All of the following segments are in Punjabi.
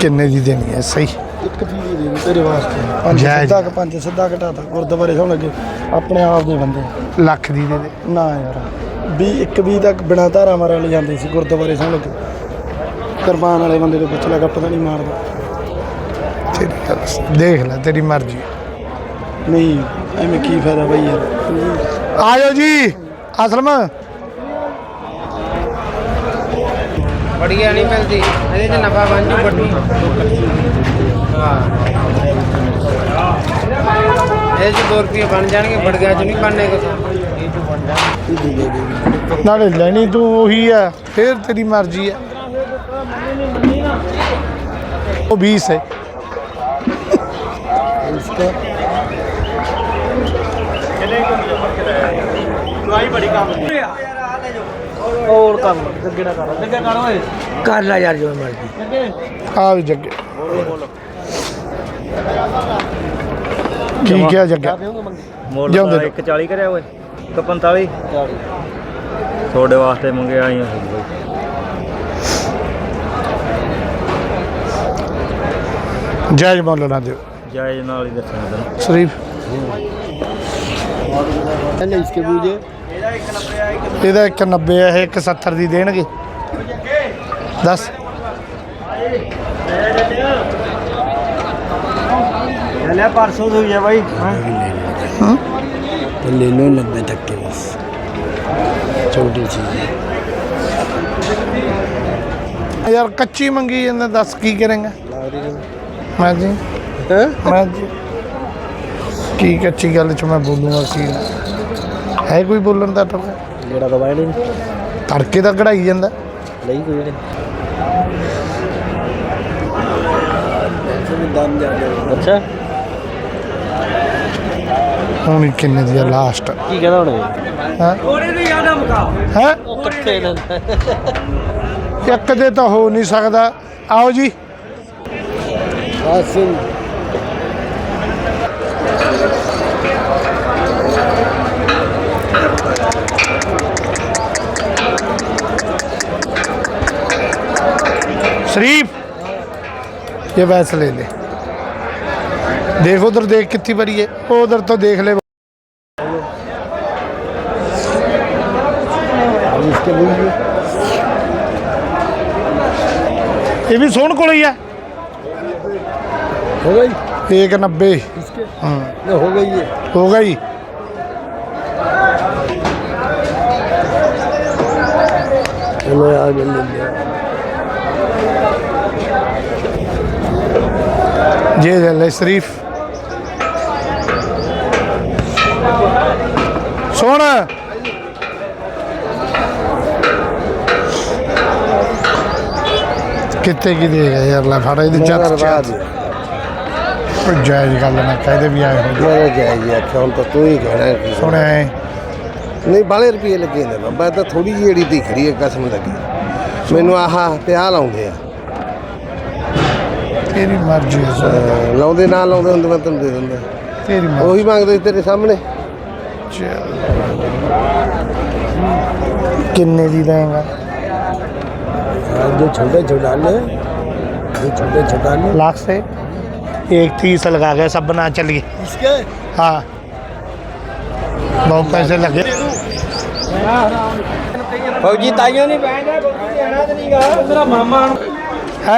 ਕਿੰਨੇ ਦੀ ਦੇਣੀ ਹੈ? ਸਹੀ। ਇੱਕ ਵੀ ਦੇ ਦੇ ਤੇਰੇ ਵਾਸਤੇ। ਪੰਜ। ਸਿੱਧਾ ਕਿ ਪੰਜ ਸਿੱਧਾ ਘਟਾਤਾ ਗੁਰਦੁਆਰੇ ਸੌਣ ਲੱਗੇ। ਆਪਣੇ ਆਪ ਦੇ ਬੰਦੇ। ਲੱਖ ਦੀ ਦੇ ਦੇ। ਨਾ ਯਾਰ ਵੀ ਇੱਕ ਵੀ ਤੱਕ ਬਿਨਾ ਧਾਰਾ ਮਾਰਾ ਲੈ ਜਾਂਦੇ ਸੀ ਗੁਰਦੁਆਰੇ ਸੌਣ ਲੱਗੇ। ਕੁਰਬਾਨ ਵਾਲੇ ਬੰਦੇ ਦੇ ਪੁੱਛ ਲਗਾ ਪਤਾ ਨਹੀਂ ਮਾਰਦਾ। ਤੇਰੀ ਗੱਲ ਸ- ਦੇਖ ਲੈ ਤੇਰੀ ਮਰਜ਼ੀ। ਨਹੀਂ ਐਵੇਂ ਕੀ ਫਾਇਦਾ ਬਈ ਯਾਰ। ਆਜੋ ਜੀ। ਅਸਲਮ ਬੜੀਆ ਨਹੀਂ ਮਿਲਦੀ। ਇਹਦੇ ਚ ਨਫਾ ਬਣ ਜੂ ਵੱਡੀ। ਹਾਂ। ਇਹ 2 ਰੁਪਏ ਬਣ ਜਾਣਗੇ ਬੜੀਆ ਚ ਨਹੀਂ ਬਣਨੇ ਕੁਛ। ਨਾਲੇ ਲੈਣੀ ਤੂੰ ਉਹੀ ਆ ਫੇਰ ਤੇਰੀ ਮਰਜ਼ੀ ਆ। ਉਹ 20 ਹੈ। ਕਰ ਲੈ ਯਾਰ ਜੋ ਮਰਜ਼ੀ। ਆ ਵੀ ਜੱਗੇ। ਕੀ ਕਿਹਾ ਜੱਗਾ। ਮੁੱਲ ਜਿਉਂਦੇ ਦਾ। ਰਹੋ। 140 ਕਰਿਆ ਓਏ ਇੱਕ 45 ਤੁਹਾਡੇ ਵਾਸਤੇ ਮੰਗਿਆ ਆਈਆਂ ਸੀ ਬਈ ਜਾਇਜ਼ ਮੁੱਲ ਨਾ ਦਿਓ। ਜਾਇਜ਼ ਨਾਲ ਹੀ ਦੱਸਣਾ ਤੈਨੂੰ। ਸ਼ਰੀਫ। ਇਹਨੇ ਇਸਕੇ ਬੂਝੇ। ਇਹਦਾ 190 ਹੈ ਇਹ 170 ਦੀ ਦੇਣਗੇ ਦੱਸ ਲੈ ਪਰਸੋਂ ਹੋਈ ਹੈ ਬਾਈ तो ले लो नब्बे तक के बस छोटी चीज ਯਾਰ ਕੱਚੀ ਮੰਗੀ ਜਾਂਦਾ ਦੱਸ ਕੀ ਕਰੇਗਾ ਮੈਂ ਜੀ है ਮੈਂ ਜੀ ਕੀ ਕੱਚੀ ਗੱਲ ਚ ਮੈਂ ਬੋਲੂਗਾ ਕੀ ਹੈ ਕੋਈ ਬੋਲਣ ਦਾ ਤੜਕਾ? ਜਿਹੜਾ ਦਵਾਈ ਨਹੀਂ। ਤੜਕੇ ਦਾ ਕਢਾਈ ਜਾਂਦਾ। ਲਈ ਕੋਈ ਨਹੀਂ। ਹੁਣ ਕਿੰਨੇ ਦੀ ਲਾਸਟ ਕੀ ਕਹਿੰਦਾ ਹੁਣ ਹਾਂ? ਥੋੜੇ ਦੀ ਯਾਦਾ ਮੁਕਾ ਹੈ ਇੱਕ ਦੇ ਤਾਂ ਹੋ ਨਹੀਂ ਸਕਦਾ। ਆਓ ਜੀ। ਆਸਿਮ ये वैसे ले ले देख उधर देख कितनी बड़ी है वो उधर तो देख ले इसके बूझे ये भी सोन को ही है हो गई एक नब्बे इसके हाँ ये हो गई है हो गई चलो आगे ले ਜੇ ਐਲ ਸ਼ਰੀਫ। ਸੋਹਣਾ ਕਿੱਥੇ ਕੀ ਦੇ ਗਿਆ ਯਾਰ ਲੈ ਫੜਾ ਇਹਦੇ ਚੱਤ ਚੱਤ ਪਰ ਜਾਇਜ਼ ਗੱਲ ਨਾ ਕਹਦੇ ਵੀ ਆਏ ਹੋ ਮੇਰੇ ਜਾਇਜ਼ ਆ ਕਿਉਂ ਤਾਂ ਤੂੰ ਹੀ ਕਹਿਣਾ ਕਿ ਨਹੀਂ ਬਾਲੇ ਰੁਪਏ ਲੱਗੇ ਨੇ ਬਾਬਾ ਤਾਂ ਥੋੜੀ ਜਿਹੀ ਜਿਹੜੀ ਦਿਖ ਰਹੀ ਹੈ ਕਸਮ ਲੱਗੀ। ਮੈਨੂੰ ਆਹਾ ਤੇ ਆ ਲਾਉਂਦੇ ਆ। तेरी मर्जी है सोन ਅਹ ਲਾਉਂਦੇ ਨਾ ਲਾਉਂਦੇ ਹੁੰਦੇ ਮੈਂ ਤੈਨੂੰ ਦੇ ਦਿੰਦਾ तेरी मर्जी ਉਹੀ ਮੰਗਦੇ ਸੀ ਤੇਰੇ ਸਾਹਮਣੇ चल किन्ने दी देगा जो छोटे छोटा ले जो छोटे छोटा ले लाख से एक तीस लगा गए सब बना चलिए इसके हाँ बहुत पैसे लगे ਫੌਜੀ ਤਾਈਓ ਨਹੀਂ ਬੈਠਾ ਕੋਈ ਜਾਣਾ ਤੇ ਨਹੀਂਗਾ ਮੇਰਾ ਮਾਮਾ है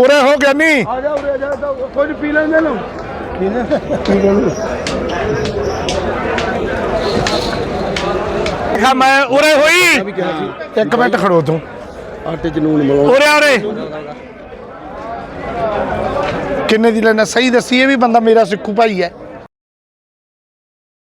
ਉਰੇ ਹੋ ਗਿਆ ਨਹੀਂ ਆ ਜਾ ਉਰੇ ਆ ਜਾ ਕੁਝ ਪੀ ਲੈਂਦੇ ਲੋ ਖਾ ਮੈਂ ਉਰੇ ਹੋਈ। ਇੱਕ ਮਿੰਟ ਖੜੋ ਤੂੰ ਆਟੇ ਚ ਨੂਨ ਮਿਲਾਓ। ਉਰੇ ਉਰੇ। ਕਿੰਨੇ ਦੀ ਲੈਣਾ? ਸਹੀ ਦੱਸੀ ਇਹ ਵੀ ਬੰਦਾ ਮੇਰਾ ਸਿੱਖੂ ਭਾਈ ਹੈ।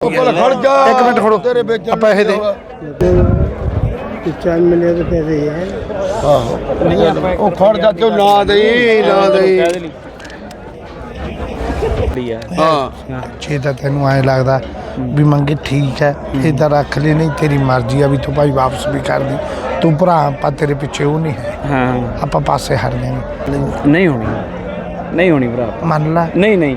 ਇੱਕ ਮਿੰਟ ਖੜੋ। ਆ ਪੈਸੇ ਦੇ। ਚਾਰ ਮਿਲੇ ਦੇ ਪੈਸੇ ਹੈ। ਆਹੋ। ਉਹ ਖੜ ਜਾ ਕੇ ਨਾ ਦੇਈ ਨਾ ਦੇਈ। ਹਾਂ। ਜੇ ਤਾਂ ਤੈਨੂੰ ਐ ਲੱਗਦਾ ਵੀ ਮੰਗੇ ਠੀਕ ਹੈ ਇਦਾਂ ਰੱਖ ਲੈ ਨਹੀਂ ਤੇਰੀ ਮਰਜ਼ੀ ਆ ਵੀ ਤੂੰ ਭਾਈ ਵਾਪਸ ਵੀ ਕਰ ਦੀ। ਤੂੰ ਭਰਾ ਆਪਾਂ ਤੇਰੇ ਪਿੱਛੇ ਉਹ ਨਹੀਂ ਹੈ। ਹਾਂ। ਆਪਾਂ ਪਾਸੇ ਹਟ ਜਾਵਾਂਗੇ। ਨਹੀਂ ਹੋਣੀ। ਨਹੀਂ ਹੋਣੀ ਭਰਾ। ਮੰਨ ਲੈ। ਨਹੀਂ ਨਹੀਂ।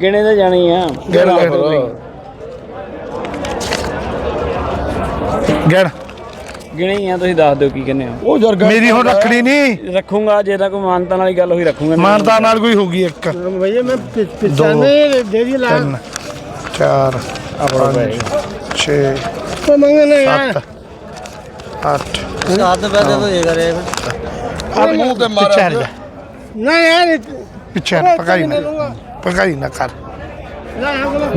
ਗਿਣੇ ਤਾਂ ਜਾਣੀ ਆ ਗੜ ਗੜ ਗਿਣੇ ਹੀ ਆ ਤੁਸੀਂ ਦੱਸ ਦਿਓ ਕੀ ਕਹਿੰਦੇ ਹੋ ਉਹ ਯਾਰ ਗੱਲ ਮੇਰੀ ਹੁਣ ਰੱਖਣੀ ਨਹੀਂ ਰੱਖੂੰਗਾ ਜੇ ਤਾਂ ਕੋਈ ਮਾਨਤਾ ਵਾਲੀ ਗੱਲ ਹੋਈ ਰੱਖੂੰਗਾ ਨਹੀਂ। ਮਾਨਤਾ ਨਾਲ ਕੋਈ ਹੋਗੀ ਇੱਕ भैया मैं पिछाने दे दी ला ਤਿੰਨ ਚਾਰ ਪੰਜ ਛੇ तो मंगे नहीं यार ਸੱਤ ਅੱਠ साथ में पैसे तो ये करेगा ਆ ਮੂੰਹ ਤੇ ਮਾਰ ਪਿੱਛੇ ਹਟ ਜਾ नहीं यार ਪਿੱਛੇ ਹਟ ਪਕਾਈ ਨਾ ਭਗਾਈ ਨਾ ਕਰ।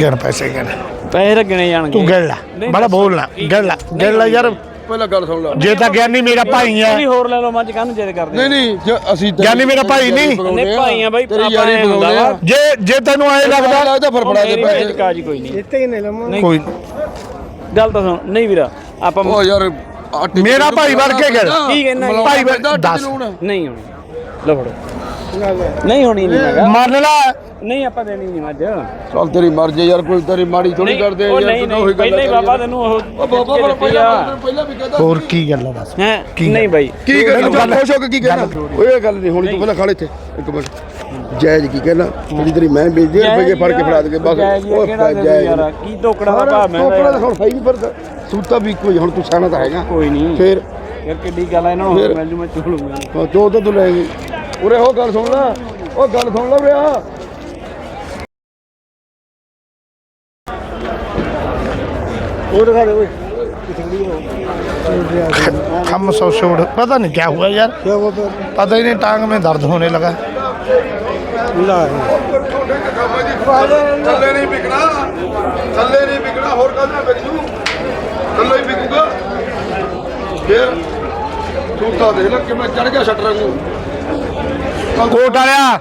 ਗਿਣ ਪੈਸੇ ਗਿਣ। ਪੈਸੇ ਤਾਂ ਗਿਣੇ ਤੂੰ ਗਿਣ ਲੈ। ਬੜਾ ਬੋਲ ਲੈ ਗਿਣ ਲੈ। ਗਿਣ ਲੈ ਯਾਰ। ਪਹਿਲਾਂ ਗੱਲ ਸੁਣ ਲੈ। ਜੇ ਤਾਂ ਗਿਆਨੀ ਮੇਰਾ ਭਾਈ ਹੈ ਨਹੀਂ ਹੋਰ ਲੈ ਲਓ ਮੱਝ ਕੰਨ ਜੇਦ ਕਰਦੇ ਨਹੀਂ ਨਹੀਂ ਅਸੀਂ ਗਿਆਨੀ ਮੇਰਾ ਭਾਈ ਨਹੀਂ। ਨਹੀਂ ਭਾਈ ਆ ਬਾਈ ਆਪਾਂ ਐ ਹੁੰਦਾ ਜੇ ਜੇ ਤੈਨੂੰ ਐ ਲੱਗਦਾ ਲੱਗਦਾ ਫਿਰ ਫੜਾ ਦੇ ਪੈਸੇ ਕਾਜ ਕੋਈ ਨਹੀਂ। ਇੱਥੇ ਹੀ ਨਹੀਂ। ਲਵਾਂ ਕੋਈ ਗੱਲ ਤਾਂ ਸੁਣ। ਨਹੀਂ ਵੀਰਾ ਆਪਾਂ ਉਹ ਯਾਰ ਮੇਰਾ ਭਾਈ ਵਰਗੇ ਗੱਲ ਠੀਕ ਹੈ ਭਾਈ ਵਰਗਾ ਨਹੀਂ ਹੋਣੀ। ਲੋ ਫੜੋ। ਨਹੀਂ ਹੋਣੀ ਨਹੀਂ ਮੈਂ ਕਿਹਾ ਮੰਨ ਲੈ ਨਹੀਂ ਆਪਾਂ ਦੇਣੀ ਨਹੀਂ ਮੱਝ ਚੱਲ ਤੇਰੀ ਮਰਜ਼ੀ ਯਾਰ ਕੋਈ ਤੇਰੀ ਮਾੜੀ ਥੋੜੀ ਕਰਦੇ ਯਾਰ ਨਹੀਂ ਤੂੰ ਉਹੀ ਨਹੀਂ ਗੱਲ ਪਹਿਲਾਂ ਹੀ ਬਾਬਾ ਤੈਨੂੰ ਉਹ ਉਹ ਬਾਬਾ ਪਰ ਪਹਿਲਾਂ ਵੀ ਕਹਦਾ ਹੋਰ ਕੀ ਗੱਲ ਆ ਕੀ ਨਹੀਂ ਬਾਈ। ਕੀ ਗੱਲ ਖੁਸ਼ ਹੋ ਕੇ ਕੀ ਕਹਿਣਾ? ਉਹ ਇਹ ਗੱਲ ਨਹੀਂ ਹੁਣ ਤੂੰ ਪਹਿਲਾਂ ਖੜ ਇੱਥੇ ਇੱਕ ਮਿੰਟ। ਜਾਇਜ਼ ਕੀ ਕਹਿਣਾ? ਜਿਹੜੀ ਤੇਰੀ ਮੈਂ ਆ, ਰੁਪਈਏ ਫੜ ਕੇ ਫੜਾ ਦੇ ਬਸ। ਉਹ ਜਾਇਜ਼। ਯਾਰ? ਕੀ ਟੋਕੜਾ ਦਾ ਭਾਅ ਮੈਂ ਟੋਕਰਾ ਤਾਂ ਹੁਣ ਹੈ ਹੀ ਨਹੀਂ ਪਰ ਸੂਤਾ ਵੀ ਕੋਈ ਹੁਣ ਤੂੰ ਸਿਆਣਾ ਤਾਂ ਹੈਗਾ। ਕੋਈ ਨਹੀਂ। ਫੇਰ? ਯਾਰ ਕਿੱਡੀ ਗੱਲ ਆ ਇਹਨਾਂ ਨੂੰ ਮਿਲ ਜੂ ਮੈਂ ਚੋਲੂੰਗਾ ਜੋ। ਤਾਂ ਤੂੰ ਲੈ ਗਈ ਉਰੇ ਉਹ ਗੱਲ ਸੁਣ ਲੈ ਉਹ ਗੱਲ ਸੁਣ ਲੈ ਉਰੇ ਆ और दिखा दे भाई हम सौ छोड़ पता नहीं क्या हुआ यार क्या वो तो पता ही नहीं टांग में दर्द होने लगा ला ਥੱਲੇ ਨਹੀਂ ਵਿਕਣਾ ਥੱਲੇ ਨਹੀਂ ਵਿਕਣਾ ਹੋਰ ਕਾਹਦੇ ਨਾਲ ਵਿਕ ਜੂ ਥੱਲੇ ਹੀ ਵਿਕੂਗਾ ਫੇਰ ਸੂਤਾ ਦੇਖ ਲੈ ਕਿਵੇਂ ਚੜ ਗਿਆ ਸ਼ਟਰ ਨੂੰ ਕੋਟ ਵਾਲਿਆ।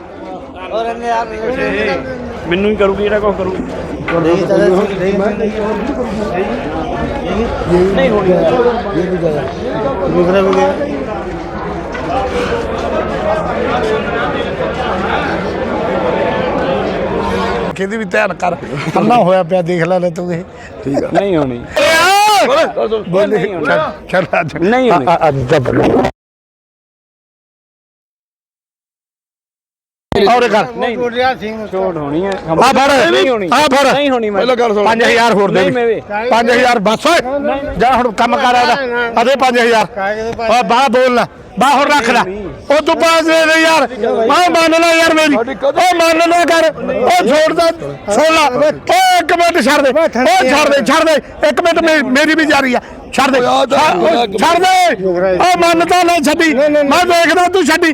ਮੈਨੂੰ ਹੀ ਕਰੂਗੀ ਜਿਹੜਾ ਕੁਝ ਕਰੂਗੀ। ਨਹੀਂ ਹੋਣੀ। ਇਹ ਵੀ। ਜਾਇਆ ਕਿਹਦੀ ਵੀ ਧਿਆਨ ਕਰ ਅੰਨਾ ਹੋਇਆ ਪਿਆ ਦੇਖ ਲੈ ਲੈ ਤੂੰ ਇਹ। ਠੀਕ ਨਹੀਂ ਹੋਣੀ। ਬੋਲੇ ਅੱਜ ਨਹੀਂ ਹੋਣੀ। ਅੱਜ ਦਾ ਬੋਲੇ। ਔਰ ਕਰ ਨਹੀਂ ਗੁਰਿਆ ਸਿੰਘ ਛੋੜ ਹੋਣੀ ਹੈ ਆ ਫੜ ਨਹੀਂ ਹੋਣੀ। ਆ ਫੜ। ਨਹੀਂ ਹੋਣੀ ਮੈਂ। ਪਹਿਲਾਂ ਗੱਲ ਸੁਣ। 5000 ਹੋਰ ਦੇ 5000 ਬਸ ਓਏ। ਜਾ ਹੁਣ ਕੰਮ ਕਰ ਆਦਾ। ਅਦੇ 5000 ਓ ਬਾਹ ਬੋਲ ਲੈ। ਬਾਹ ਹੋਰ ਰੱਖ ਲੈ। ਉਹ ਤੂੰ ਬਾਸ ਦੇ ਦੇ ਯਾਰ। ਮੈਂ ਮੰਨ ਲੈ ਯਾਰ ਮੇਰੀ। ਉਹ ਮੰਨ ਲੈ ਕਰ। ਉਹ ਛੋੜ ਦਾ। ਸੁਣ ਲੈ। ਉਹ ਇੱਕ ਮਿੰਟ ਛੱਡ ਦੇ। ਉਹ ਛੱਡ ਦੇ ਛੱਡ ਦੇ। ਇੱਕ ਮਿੰਟ ਮੇਰੀ ਵੀ ਜਾਰੀ ਆ। ਛੱਡ ਦੇ। ਛੱਡ ਦੇ। ਉਹ ਮੰਨ ਤਾਂ ਨਾ ਛੱਡੀ। ਮੈਂ ਦੇਖਦਾ ਤੂੰ ਛੱਡੀ।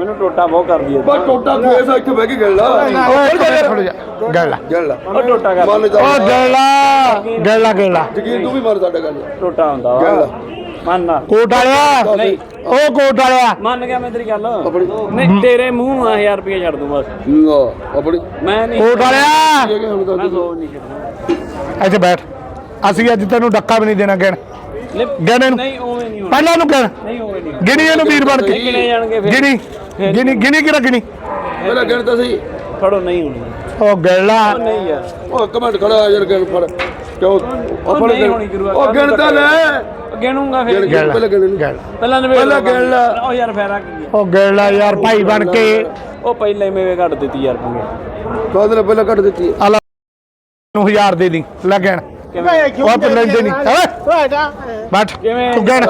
ਮੈਨੂੰ ਟੋਟਾ ਬਹੁਤ ਕਰਦੀ ਹੈ। ਬਸ ਟੋਟਾ ਫੇਸ ਇੱਥੇ ਬਹਿ ਕੇ ਗਿਣ ਲਾ। ਓਏ ਥੋੜਾ ਜਾ ਗੈਲਾ ਗਿਣ। ਲਾ। ਉਹ ਟੋਟਾ ਕਰ। ਮੰਨ ਜਾ। ਓ ਗੈਲਾ ਗੈਲਾ ਗੈਲਾ ਯਕੀਨ ਤੂੰ ਵੀ ਮੰਨ ਸਾਡਾ ਗੱਲ ਟੋਟਾ ਹੁੰਦਾ ਗਿਣ ਵਾ ਲਾ। ਮੰਨ ਨਾ ਕੋਟ ਵਾਲਿਆ। ਨਹੀਂ। ਓ ਕੋਟ ਵਾਲਿਆ। ਮੰਨ ਗਿਆ ਮੈਂ ਤੇਰੀ ਗੱਲ। ਆਪਣੀ। ਨਹੀਂ ਤੇਰੇ ਮੂੰਹ ਆ 1000 ਰੁਪਏ ਛੱਡ ਦੂੰ ਬਸ। ਨਾ ਆਪਣੀ। ਮੈਂ ਨਹੀਂ ਕੋਟ ਵਾਲਿਆ। ਇਹ ਹੁਣ ਤਾਂ ਮੈਂ ਸੋ ਨਹੀਂ ਛੱਡਣਾ। ਇੱਥੇ ਬੈਠ। ਅਸੀਂ ਅੱਜ ਤੈਨੂੰ ਡੱਕਾ ਵੀ ਨਹੀਂ ਦੇਣਾ ਗਿਣ। ਨਹੀਂ ਗਿਣ ਇਹਨੂੰ। ਨਹੀਂ ਉਵੇਂ ਨਹੀਂ ਹੋਣਾ। ਪਹਿਲਾਂ ਨੂੰ ਗਿਣ। ਨਹੀਂ ਉਵੇਂ ਨਹੀਂ ਗਿਣੀ ਇਹਨੂੰ ਵੀਰ ਬਣ ਕੇ ਗਿਣੇ ਜਾਣਗੇ ਫਿਰ। ਗਿਣੀ। ਗਿਣੀ ਗਿਣੀ ਕਿਹੜਾ ਗਿਣੀ? ਪਹਿਲਾਂ ਗਿਣ ਤਾਂ ਸਹੀ। ਫੜੋ ਨਹੀਂ ਹੋਣੀ। ਉਹ ਗਿਣਲਾ। ਨਹੀਂ ਯਾਰ ਉਹ ਕਮੈਂਟ ਖੜਾ ਯਾਰ ਗਿਣ ਫੜ। ਕਿਉਂ? ਉਹ ਫੜ ਨਹੀਂ ਹੋਣੀ ਗੁਰੂ ਉਹ ਗਿਣਦਾ ਲੈ। ਗਿਣੂੰਗਾ ਗਿਣ ਫਿਰ। ਗਿਣ ਪਹਿਲਾਂ ਗਿਣ। ਗਿਣ। ਪਹਿਲਾਂ ਨਵੇਂ ਪਹਿਲਾਂ ਗਿਣ ਲਾ। ਉਹ ਯਾਰ ਫੈਰਾ ਕੀ ਹੈ ਉਹ ਗਿਣਲਾ ਯਾਰ ਭਾਈ ਬਣ ਕੇ। ਉਹ ਪਹਿਲਾਂ ਹੀ ਮੇਵੇ ਕੱਢ ਦਿੱਤੀ ਯਾਰ ਪੰਗੇ ਕਾਹਦੇ ਨੇ ਪਹਿਲਾਂ ਕੱਢ ਦਿੱਤੀ? ਆਲਾ ਨੂੰ ਹਜ਼ਾਰ ਦੇ ਦੀ। ਲੱਗਣ ਉਹ ਤੇ ਲੈਂਦੇ ਨਹੀਂ। ਹੈ? ਬੈਠ। ਕਿਵੇਂ? ਤੂੰ ਗਿਣ।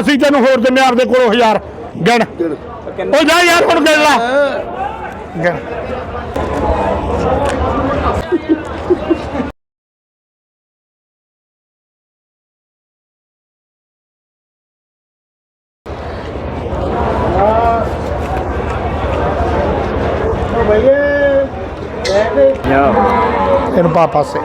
ਅਸੀਂ ਤੈਨੂੰ ਹੋਰ ਦਿੰਨੇ ਆਪਦੇ ਕੋਲੋਂ ਹਜ਼ਾਰ। ਗਿਣ ਗਿਣ ਉਹ ਜਾ ਯਾਰ ਹੁਣ ਗਿਣ ਲਾ ਗਿਣ ਇਹਨੂੰ ਪਾ ਪਾਸੇ